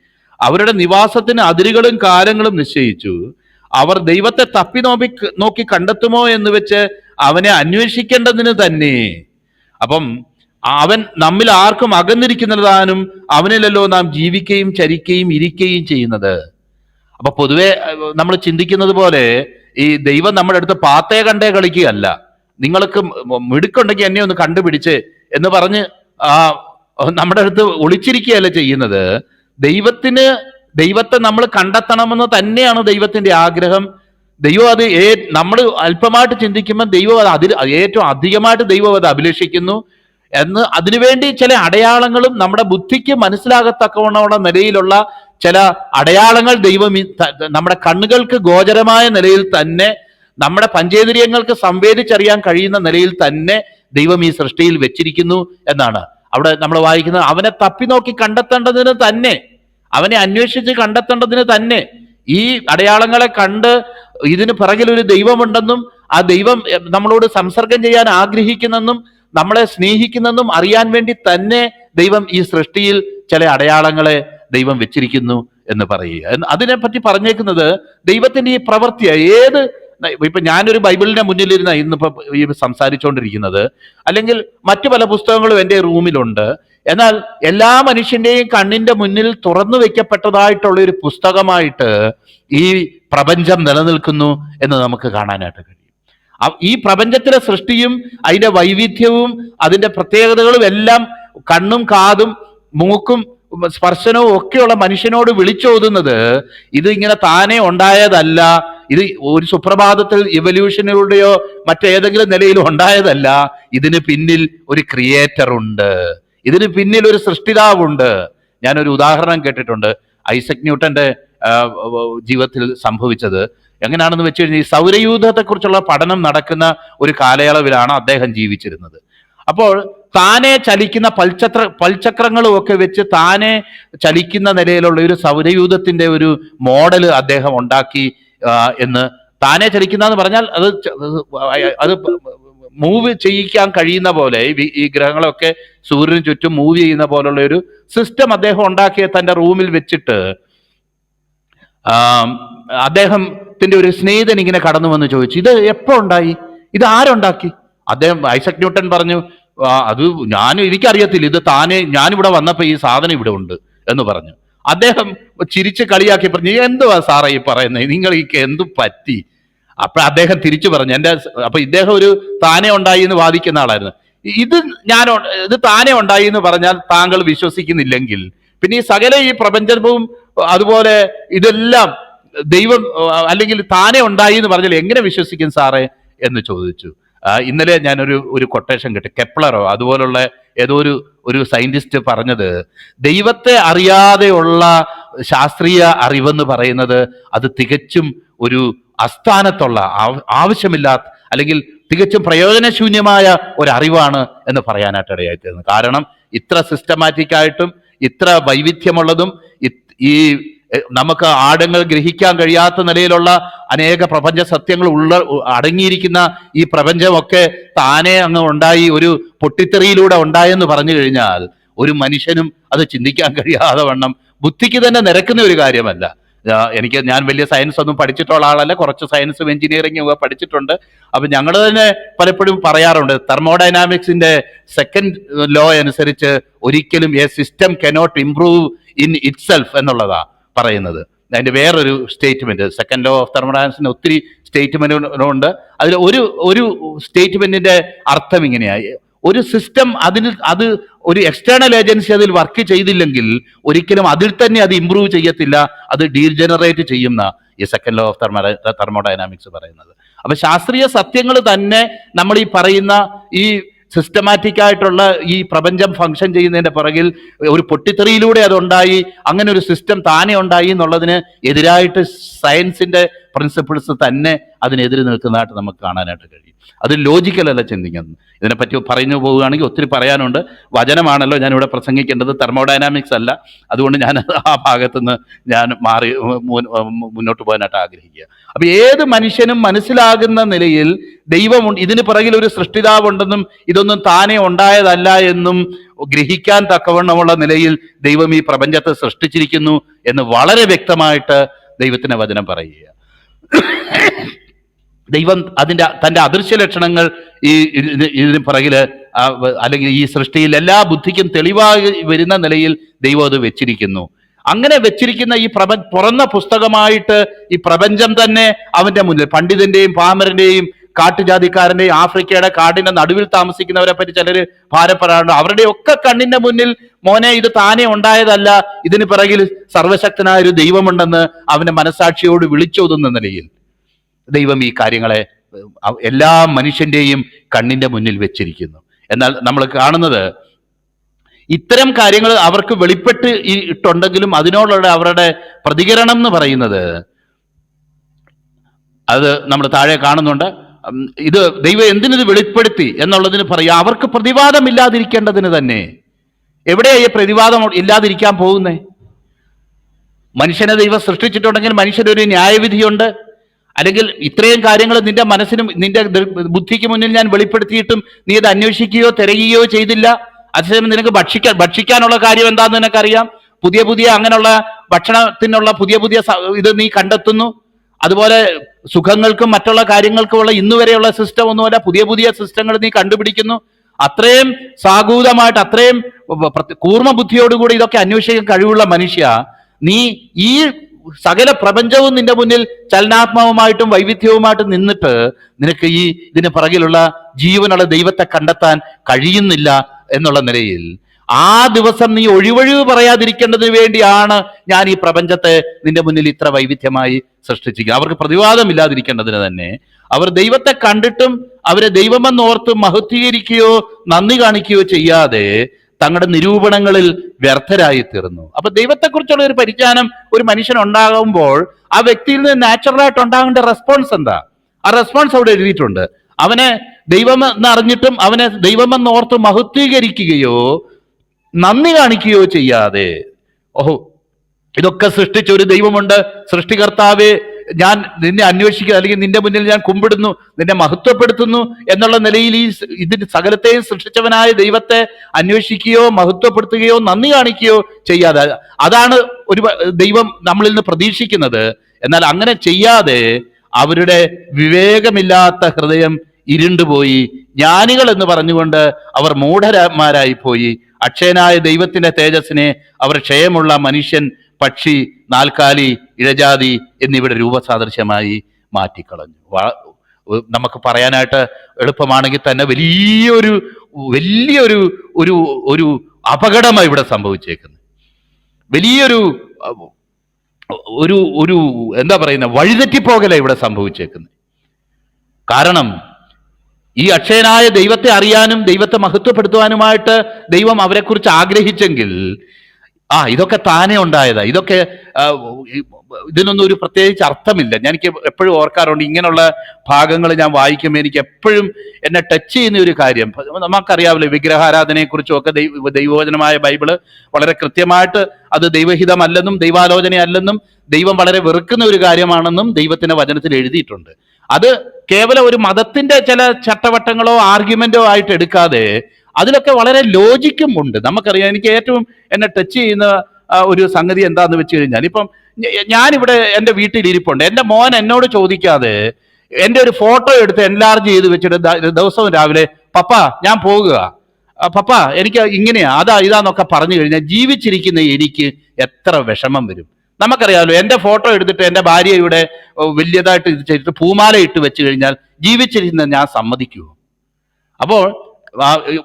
അവരുടെ നിവാസത്തിന് അതിരുകളും കാലങ്ങളും നിശ്ചയിച്ചു. അവർ ദൈവത്തെ തപ്പി നോക്കി നോക്കി കണ്ടെത്തുമോ എന്ന് വെച്ച് അവനെ അന്വേഷിക്കേണ്ടതിന് തന്നെ. അപ്പം അവൻ നമ്മിൽ ആർക്കും അകന്നിരിക്കുന്നതാനും അവനിലല്ലോ നാം ജീവിക്കുകയും ചരിക്കുകയും ഇരിക്കുകയും ചെയ്യുന്നത്. അപ്പൊ പൊതുവെ നമ്മൾ ചിന്തിക്കുന്നത് പോലെ ഈ ദൈവം നമ്മുടെ അടുത്ത് പാത്തേ കണ്ടേ കളിക്കുകയല്ല. നിങ്ങൾക്ക് മിടുക്കുണ്ടെങ്കിൽ എന്നെ ഒന്ന് കണ്ടുപിടിച്ച് എന്ന് പറഞ്ഞ് ആ നമ്മുടെ അടുത്ത് ഒളിച്ചിരിക്കുകയല്ല ചെയ്യുന്നത്. ദൈവത്തിന് ദൈവത്തെ നമ്മൾ കണ്ടെത്തണമെന്ന് തന്നെയാണ് ദൈവത്തിന്റെ ആഗ്രഹം. ദൈവം അത് നമ്മൾ അല്പമായിട്ട് ചിന്തിക്കുമ്പോൾ ദൈവം അത് അതിൽ ഏറ്റവും അധികമായിട്ട് ദൈവം അത് അഭിലഷിക്കുന്നു. എന്ന് അതിനുവേണ്ടി ചില അടയാളങ്ങളും നമ്മുടെ ബുദ്ധിക്ക് മനസ്സിലാകത്തക്കവണ്ണമുള്ള നിലയിലുള്ള ചില അടയാളങ്ങൾ ദൈവം നമ്മുടെ കണ്ണുകൾക്ക് ഗോചരമായ നിലയിൽ തന്നെ നമ്മുടെ പഞ്ചേന്ദ്രിയങ്ങൾക്ക് സംവേദിച്ചറിയാൻ കഴിയുന്ന നിലയിൽ തന്നെ ദൈവം ഈ സൃഷ്ടിയിൽ വെച്ചിരിക്കുന്നു എന്നാണ്. അവിടെ നമ്മൾ വായിക്കുന്നത് അവനെ തപ്പി നോക്കി കണ്ടെത്തേണ്ടതിന് തന്നെ അവനെ അന്വേഷിച്ച് കണ്ടെത്തേണ്ടതിന് തന്നെ. ഈ അടയാളങ്ങളെ കണ്ട് ഇതിന് പിറകിൽ ഒരു ദൈവമുണ്ടെന്നും ആ ദൈവം നമ്മളോട് സംസർഗം ചെയ്യാൻ ആഗ്രഹിക്കുന്നെന്നും നമ്മളെ സ്നേഹിക്കുന്നെന്നും അറിയാൻ വേണ്ടി തന്നെ ദൈവം ഈ സൃഷ്ടിയിൽ ചില അടയാളങ്ങളെ ദൈവം വെച്ചിരിക്കുന്നു എന്ന് പറയുക. അതിനെപ്പറ്റി പറഞ്ഞേക്കുന്നത് ദൈവത്തിന്റെ ഈ പ്രവൃത്തിയാണ് ഏത് ഇപ്പൊ ഞാനൊരു ബൈബിളിന്റെ മുന്നിലിരുന്ന ഇന്നിപ്പോ ഈ സംസാരിച്ചുകൊണ്ടിരിക്കുന്നത് അല്ലെങ്കിൽ മറ്റു പല പുസ്തകങ്ങളും എന്റെ റൂമിലുണ്ട്. എന്നാൽ എല്ലാ മനുഷ്യന്റെയും കണ്ണിന്റെ മുന്നിൽ തുറന്നു വെക്കപ്പെട്ടതായിട്ടുള്ള ഒരു പുസ്തകമായിട്ട് ഈ പ്രപഞ്ചം നിലനിൽക്കുന്നു എന്ന് നമുക്ക് കാണാനായിട്ട് ഈ പ്രപഞ്ചത്തിലെ സൃഷ്ടിയും അതിന്റെ വൈവിധ്യവും അതിന്റെ പ്രത്യേകതകളും എല്ലാം കണ്ണും കാതും മൂക്കും സ്പർശനവും ഒക്കെയുള്ള മനുഷ്യനോട് വിളിച്ചോതുന്നത് ഇത് ഇങ്ങനെ താനെ ഉണ്ടായതല്ല. ഇത് ഒരു സുപ്രഭാതത്തിൽ ഇവല്യൂഷനിലൂടെയോ മറ്റേതെങ്കിലും നിലയിൽ ഉണ്ടായതല്ല. ഇതിന് പിന്നിൽ ഒരു ക്രിയേറ്റർ ഉണ്ട്. ഇതിന് പിന്നിൽ ഒരു സൃഷ്ടിതാവുണ്ട്. ഞാനൊരു ഉദാഹരണം കേട്ടിട്ടുണ്ട്. ഐസക് ന്യൂട്ടന്റെ ജീവിതത്തിൽ സംഭവിച്ചത്. എങ്ങനെയാണെന്ന് വെച്ച് കഴിഞ്ഞാൽ ഈ സൗരയൂഥത്തെക്കുറിച്ചുള്ള പഠനം നടക്കുന്ന ഒരു കാലയളവിലാണ് അദ്ദേഹം ജീവിച്ചിരുന്നത്. അപ്പോൾ താനെ ചലിക്കുന്ന പൽചക്ര പൽചക്രങ്ങളും ഒക്കെ വെച്ച് താനെ ചലിക്കുന്ന നിലയിലുള്ള ഒരു സൗരയൂഥത്തിന്റെ ഒരു മോഡൽ അദ്ദേഹം ഉണ്ടാക്കി എന്ന് താനെ ചലിക്കുന്ന എന്ന് പറഞ്ഞാൽ അത് അത് മൂവ് ചെയ്യിക്കാൻ കഴിയുന്ന പോലെ ഈ ഗ്രഹങ്ങളൊക്കെ സൂര്യന് ചുറ്റും മൂവ് ചെയ്യുന്ന പോലുള്ള ഒരു സിസ്റ്റം അദ്ദേഹം ഉണ്ടാക്കിയ തന്റെ റൂമിൽ വെച്ചിട്ട് ആം, അദ്ദേഹത്തിന്റെ ഒരു സ്നേഹിതൻ ഇങ്ങനെ കടന്നു വന്ന് ചോദിച്ചു ഇത് എപ്പോ ഉണ്ടായി? ഇത് ആരുണ്ടാക്കി? അദ്ദേഹം ഐസക് ന്യൂട്ടൻ പറഞ്ഞു അത് ഞാൻ എനിക്കറിയത്തില്ല ഇത് താനെ ഞാനിവിടെ വന്നപ്പോ ഈ സാധനം ഇവിടെ ഉണ്ട് എന്ന് പറഞ്ഞു. അദ്ദേഹം ചിരിച്ച് കളിയാക്കി പറഞ്ഞു എന്തുവാ സാറേ ഈ പറയുന്നത് നിങ്ങൾ ഈ എന്തു പറ്റി? അപ്പൊ അദ്ദേഹം തിരിച്ചു പറഞ്ഞു എന്റെ അപ്പൊ ഇദ്ദേഹം ഒരു താനെ ഉണ്ടായി എന്ന് വാദിക്കുന്ന ആളായിരുന്നു. ഇത് ഞാൻ ഇത് താനെ ഉണ്ടായി എന്ന് പറഞ്ഞാൽ താങ്കൾ വിശ്വസിക്കുന്നില്ലെങ്കിൽ പിന്നെ ഈ സകല ഈ പ്രപഞ്ചവും അതുപോലെ ഇതെല്ലാം ദൈവം അല്ലെങ്കിൽ താനെ ഉണ്ടായി എന്ന് പറഞ്ഞാൽ എങ്ങനെ വിശ്വസിക്കും സാറേ? എന്ന് ചോദിച്ചു. ഇന്നലെ ഞാനൊരു ഒരു കൊട്ടേഷൻ കിട്ടി. കെപ്ലറോ അതുപോലുള്ള ഏതോ ഒരു ഒരു സയന്റിസ്റ്റ് പറഞ്ഞത് ദൈവത്തെ അറിയാതെയുള്ള ശാസ്ത്രീയ അറിവെന്ന് പറയുന്നത് അത് തികച്ചും ഒരു അസ്ഥാനത്തുള്ള ആവ- ആവശ്യമില്ലാത്ത അല്ലെങ്കിൽ തികച്ചും പ്രയോജനശൂന്യമായ ഒരു അറിവാണ് എന്ന് പറയാനായിട്ട് ഇടയായിത്തീരുന്നത് കാരണം ഇത്ര സിസ്റ്റമാറ്റിക് ആയിട്ടും ഇത്ര വൈവിധ്യമുള്ളതും ഈ നമുക്ക് ആഴങ്ങൾ ഗ്രഹിക്കാൻ കഴിയാത്ത നിലയിലുള്ള അനേക പ്രപഞ്ച സത്യങ്ങൾ ഉള്ള അടങ്ങിയിരിക്കുന്ന ഈ പ്രപഞ്ചമൊക്കെ താനെ അങ്ങ് ഉണ്ടായി ഒരു പൊട്ടിത്തെറിയിലൂടെ ഉണ്ടായെന്ന് പറഞ്ഞു കഴിഞ്ഞാൽ ഒരു മനുഷ്യനും അത് ചിന്തിക്കാൻ കഴിയാതെ വണ്ണം ബുദ്ധിക്ക് തന്നെ നിരക്കുന്ന ഒരു കാര്യമല്ല. എനിക്ക് ഞാൻ വലിയ സയൻസ് ഒന്നും പഠിച്ചിട്ടുള്ള ആളല്ല കുറച്ച് സയൻസും എഞ്ചിനീയറിംഗും ഒക്കെ പഠിച്ചിട്ടുണ്ട്. അപ്പൊ ഞങ്ങൾ തന്നെ പലപ്പോഴും പറയാറുണ്ട് തെർമോഡൈനാമിക്സിന്റെ സെക്കൻഡ് ലോ അനുസരിച്ച് ഒരിക്കലും a system cannot improve in itself എന്നുള്ളതാ. പറയുന്നത്. അതിന്റെ വേറൊരു സ്റ്റേറ്റ്മെന്റ് സെക്കൻഡ് ലോ ഓഫ് തെർമോഡാൻസിന് ഒത്തിരി സ്റ്റേറ്റ്മെന്റുകളുണ്ട് അതിൽ ഒരു ഒരു സ്റ്റേറ്റ്മെന്റിന്റെ അർത്ഥം ഇങ്ങനെയായി. ഒരു സിസ്റ്റം അതിന് അത് ഒരു എക്സ്റ്റേണൽ ഏജൻസി അതിൽ വർക്ക് ചെയ്തില്ലെങ്കിൽ ഒരിക്കലും അതിൽ തന്നെ അത് ഇമ്പ്രൂവ് ചെയ്യത്തില്ല അത് ഡീജനറേറ്റ് ചെയ്യുന്ന ഈ second law of thermo thermodynamics പറയുന്നത്. അപ്പൊ ശാസ്ത്രീയ സത്യങ്ങൾ തന്നെ നമ്മൾ ഈ പറയുന്ന ഈ സിസ്റ്റമാറ്റിക് ആയിട്ടുള്ള ഈ പ്രപഞ്ചം ഫങ്ഷൻ ചെയ്യുന്നതിന്റെ പുറകിൽ ഒരു പൊട്ടിത്തെറിയിലൂടെ അതുണ്ടായി അങ്ങനെ ഒരു സിസ്റ്റം താനെ ഉണ്ടായി എന്നുള്ളതിന് എതിരായിട്ട് സയൻസിന്റെ പ്രിൻസിപ്പിൾസ് തന്നെ അതിനെതിരെ നിൽക്കുന്നതായിട്ട് നമുക്ക് കാണാനായിട്ട് കഴിയും. അത് ലോജിക്കലല്ല ചിന്തിക്കുന്നത്. ഇതിനെപ്പറ്റി പറഞ്ഞു പോവുകയാണെങ്കിൽ ഒത്തിരി പറയാനുണ്ട്. വചനമാണല്ലോ ഞാനിവിടെ പ്രസംഗിക്കേണ്ടത്. തെർമോഡൈനാമിക്സ് അല്ല. അതുകൊണ്ട് ഞാൻ ആ ഭാഗത്തുനിന്ന് ഞാൻ മാറി മുന്നോട്ട് പോകാനായിട്ട് ആഗ്രഹിക്കുക. അപ്പോൾ ഏത് മനുഷ്യനും മനസ്സിലാകുന്ന നിലയിൽ ദൈവമുണ്ട്. ഇതിന് പിറകിൽ ഒരു സൃഷ്ടിതാവുണ്ടെന്നും ഇതൊന്നും താനെ ഉണ്ടായതല്ല എന്നും ഗ്രഹിക്കാൻ തക്കവണ്ണമുള്ള നിലയിൽ ദൈവം ഈ പ്രപഞ്ചത്തെ സൃഷ്ടിച്ചിരിക്കുന്നു എന്ന് വളരെ വ്യക്തമായിട്ട് ദൈവത്തിന്റെ വചനം പറയുക ദൈവം അതിന്റെ തന്റെ അദൃശ്യ ലക്ഷണങ്ങൾ ഈ ഇതിന് പിറകിൽ അല്ലെങ്കിൽ ഈ സൃഷ്ടിയിൽ എല്ലാ ബുദ്ധിക്കും തെളിവായി വരുന്ന നിലയിൽ ദൈവം അത് വെച്ചിരിക്കുന്നു. അങ്ങനെ വെച്ചിരിക്കുന്ന ഈ പ്രപ തുറന്ന പുസ്തകമായിട്ട് ഈ പ്രപഞ്ചം തന്നെ അവന്റെ മുന്നിൽ പണ്ഡിതന്റെയും പാമരന്റെയും കാട്ടുജാതിക്കാരന്റെയും ആഫ്രിക്കയുടെ കാടിന്റെ നടുവിൽ താമസിക്കുന്നവരെ പറ്റി ചിലർ ഭാരപ്പെടാറുണ്ട്. അവരുടെ ഒക്കെ കണ്ണിന്റെ മുന്നിൽ മോനെ ഇത് താനെ ഉണ്ടായതല്ല. ഇതിന് പിറകിൽ സർവശക്തനായ ഒരു ദൈവമുണ്ടെന്ന് അവന്റെ മനസാക്ഷിയോട് വിളിച്ചോതുന്ന നിലയിൽ ദൈവം ഈ കാര്യങ്ങളെ എല്ലാ മനുഷ്യന്റെയും കണ്ണിന്റെ മുന്നിൽ വെച്ചിരിക്കുന്നു. എന്നാൽ നമ്മൾ കാണുന്നത് ഇത്തരം കാര്യങ്ങൾ അവർക്ക് വെളിപ്പെട്ട് ഇട്ടുണ്ടെങ്കിലും അതിനോടുള്ള അവരുടെ പ്രതികരണം എന്ന് പറയുന്നത് അത് നമ്മൾ താഴെ കാണുന്നുണ്ട്. ഇത് ദൈവം എന്തിനിത് വെളിപ്പെടുത്തി എന്നുള്ളതിന് പറയുക. അവർക്ക് പ്രതിവാദമില്ലാതിരിക്കേണ്ടതിന് തന്നെ. എവിടെയാ ഈ പ്രതിവാദം ഇല്ലാതിരിക്കാൻ പോകുന്നേ? മനുഷ്യനെ ദൈവം സൃഷ്ടിച്ചിട്ടുണ്ടെങ്കിൽ മനുഷ്യനൊരു ന്യായവിധിയുണ്ട്. അല്ലെങ്കിൽ ഇത്രയും കാര്യങ്ങൾ നിന്റെ മനസ്സിനും നിന്റെ ബുദ്ധിക്ക് മുന്നിൽ ഞാൻ വെളിപ്പെടുത്തിയിട്ടും നീ അത് അന്വേഷിക്കുകയോ തിരയുകയോ ചെയ്തില്ല. അതേസമയം നിനക്ക് ഭക്ഷിക്കാൻ ഭക്ഷിക്കാനുള്ള കാര്യം എന്താണെന്ന് നിനക്കറിയാം. പുതിയ പുതിയ അങ്ങനെയുള്ള ഭക്ഷണത്തിനുള്ള പുതിയ പുതിയ ഇത് നീ കണ്ടെത്തുന്നു. അതുപോലെ സുഖങ്ങൾക്കും മറ്റുള്ള കാര്യങ്ങൾക്കുമുള്ള ഇന്നു വരെയുള്ള സിസ്റ്റം ഒന്നുമല്ല പുതിയ പുതിയ സിസ്റ്റങ്ങൾ നീ കണ്ടുപിടിക്കുന്നു. അത്രയും സാഗൂതമായിട്ട് അത്രയും കൂർമ്മ ബുദ്ധിയോടുകൂടി ഇതൊക്കെ അന്വേഷിക്കാൻ കഴിവുള്ള മനുഷ്യ നീ ഈ സകല പ്രപഞ്ചവും നിന്റെ മുന്നിൽ ചലനാത്മകമായിട്ടും വൈവിധ്യവുമായിട്ടും നിന്നിട്ട് നിനക്ക് ഈ ഇതിന് പിറകിലുള്ള ജീവനുള്ള ദൈവത്തെ കണ്ടെത്താൻ കഴിയുന്നില്ല എന്നുള്ള നിലയിൽ ആ ദിവസം നീ ഒഴിവൊഴിവ് പറയാതിരിക്കേണ്ടതിന് വേണ്ടിയാണ് ഞാൻ ഈ പ്രപഞ്ചത്തെ നിന്റെ മുന്നിൽ ഇത്ര വൈവിധ്യമായി സൃഷ്ടിച്ചിരിക്കുന്നത്. അവർക്ക് പ്രതിവാദമില്ലാതിരിക്കേണ്ടതിന് തന്നെ അവർ ദൈവത്തെ കണ്ടിട്ടും അവരെ ദൈവമെന്നോർത്ത് മഹത്വീകരിക്കുകയോ നന്ദി കാണിക്കുകയോ ചെയ്യാതെ തങ്ങളുടെ നിരൂപണങ്ങളിൽ വ്യർത്ഥരായി തീർന്നു അപ്പൊ ദൈവത്തെക്കുറിച്ചുള്ള ഒരു പരിജ്ഞാനം ഒരു മനുഷ്യൻ ഉണ്ടാകുമ്പോൾ ആ വ്യക്തിയിൽ നിന്ന് നാച്ചുറലായിട്ട് ഉണ്ടാകേണ്ട റെസ്പോൺസ് എന്താ? ആ റെസ്പോൺസ് അവിടെ എഴുതിയിട്ടുണ്ട്. അവനെ ദൈവമെന്നറിഞ്ഞിട്ടും അവനെ ദൈവമെന്നോർത്ത് മഹത്വീകരിക്കുകയോ നന്ദി കാണിക്കുകയോ ചെയ്യാതെ. ഓഹോ ഇതൊക്കെ സൃഷ്ടിച്ച ഒരു ദൈവമുണ്ട്. സൃഷ്ടികർത്താവെ ഞാൻ നിന്നെ അന്വേഷിക്കുക അല്ലെങ്കിൽ നിന്റെ മുന്നിൽ ഞാൻ കുമ്പിടുന്നു നിന്നെ മഹത്വപ്പെടുത്തുന്നു എന്നുള്ള നിലയിൽ ഈ ഇതിന് സകലത്തെയും സൃഷ്ടിച്ചവനായ ദൈവത്തെ അന്വേഷിക്കുകയോ മഹത്വപ്പെടുത്തുകയോ നന്ദി കാണിക്കുകയോ ചെയ്യാതെ. അതാണ് ഒരു ദൈവം നമ്മളിൽ നിന്ന് പ്രതീക്ഷിക്കുന്നത്. എന്നാൽ അങ്ങനെ ചെയ്യാതെ അവരുടെ വിവേകമില്ലാത്ത ഹൃദയം ഇരുണ്ടുപോയി. ജ്ഞാനികൾ എന്ന് പറഞ്ഞുകൊണ്ട് അവർ മൂഢന്മാരായി പോയി അക്ഷയനായ ദൈവത്തിന്റെ തേജസ്സിനെ അവർ ക്ഷയമുള്ള മനുഷ്യൻ പക്ഷി നാൽക്കാലി ഇഴജാതി എന്നിവയുടെ രൂപസാദൃശ്യമായി മാറ്റിക്കളഞ്ഞു. നമുക്ക് പറയാനായിട്ട് എളുപ്പമാണെങ്കിൽ തന്നെ വലിയൊരു വലിയൊരു ഒരു ഒരു അപകടമാണ് ഇവിടെ സംഭവിച്ചേക്കുന്നത്. വലിയൊരു ഒരു ഒരു എന്താ പറയുന്ന വഴിതെറ്റിപ്പോകല ഇവിടെ സംഭവിച്ചേക്കുന്നത്. കാരണം ഈ അക്ഷയനായ ദൈവത്തെ അറിയാനും ദൈവത്തെ മഹത്വപ്പെടുത്തുവാനുമായിട്ട് ദൈവം അവരെക്കുറിച്ച് ആഗ്രഹിച്ചെങ്കിൽ ആ ഇതൊക്കെ താനേ ഉണ്ടായതാ. ഇതൊക്കെ ഇതിനൊന്നും ഒരു പ്രത്യേകിച്ച് അർത്ഥമില്ല. ഞാൻ എനിക്ക് എപ്പോഴും ഓർക്കാറുണ്ട് ഇങ്ങനെയുള്ള ഭാഗങ്ങൾ ഞാൻ വായിക്കുമ്പോൾ എനിക്ക് എപ്പോഴും എന്നെ ടച്ച് ചെയ്യുന്ന ഒരു കാര്യം. നമുക്കറിയാമല്ലോ വിഗ്രഹാരാധനയെക്കുറിച്ചും ഒക്കെ ദൈവ ദൈവവചനമായ ബൈബിൾ വളരെ കൃത്യമായിട്ട് അത് ദൈവഹിതമല്ലെന്നും ദൈവാലോചനയല്ലെന്നും ദൈവം വളരെ വെറുക്കുന്ന ഒരു കാര്യമാണെന്നും ദൈവത്തിന്റെ വചനത്തിൽ എഴുതിയിട്ടുണ്ട്. അത് കേവലം ഒരു മതത്തിന്റെ ചില ചട്ടവട്ടങ്ങളോ ആർഗ്യുമെന്റോ ആയിട്ട് എടുക്കാതെ അതിലൊക്കെ വളരെ ലോജിക്കും ഉണ്ട്. നമുക്കറിയാം എനിക്ക് ഏറ്റവും എന്നെ ടച്ച് ചെയ്യുന്ന ഒരു സംഗതി എന്താന്ന് വെച്ച് കഴിഞ്ഞാൽ ഇപ്പം ഞാനിവിടെ എന്റെ വീട്ടിൽ ഇരിപ്പുണ്ട്. എന്റെ മോൻ എന്നോട് ചോദിക്കാതെ എന്റെ ഒരു ഫോട്ടോ എടുത്ത് എൻലാർജ് ചെയ്ത് വെച്ചിട്ട് ദിവസവും രാവിലെ പപ്പ ഞാൻ പോകുക. പപ്പ എനിക്ക് ഇങ്ങനെയാ അതാ ഇതാന്നൊക്കെ പറഞ്ഞു കഴിഞ്ഞാൽ ജീവിച്ചിരിക്കുന്ന എനിക്ക് എത്ര വിഷമം വരും. നമുക്കറിയാമല്ലോ എന്റെ ഫോട്ടോ എടുത്തിട്ട് എന്റെ ഭാര്യ ഇവിടെ വലിയതായിട്ട് ഇത് ചെയ്തിട്ട് പൂമാല ഇട്ട് വെച്ച് കഴിഞ്ഞാൽ ജീവിച്ചിരിക്കുന്ന ഞാൻ സമ്മതിക്കുമോ അപ്പോൾ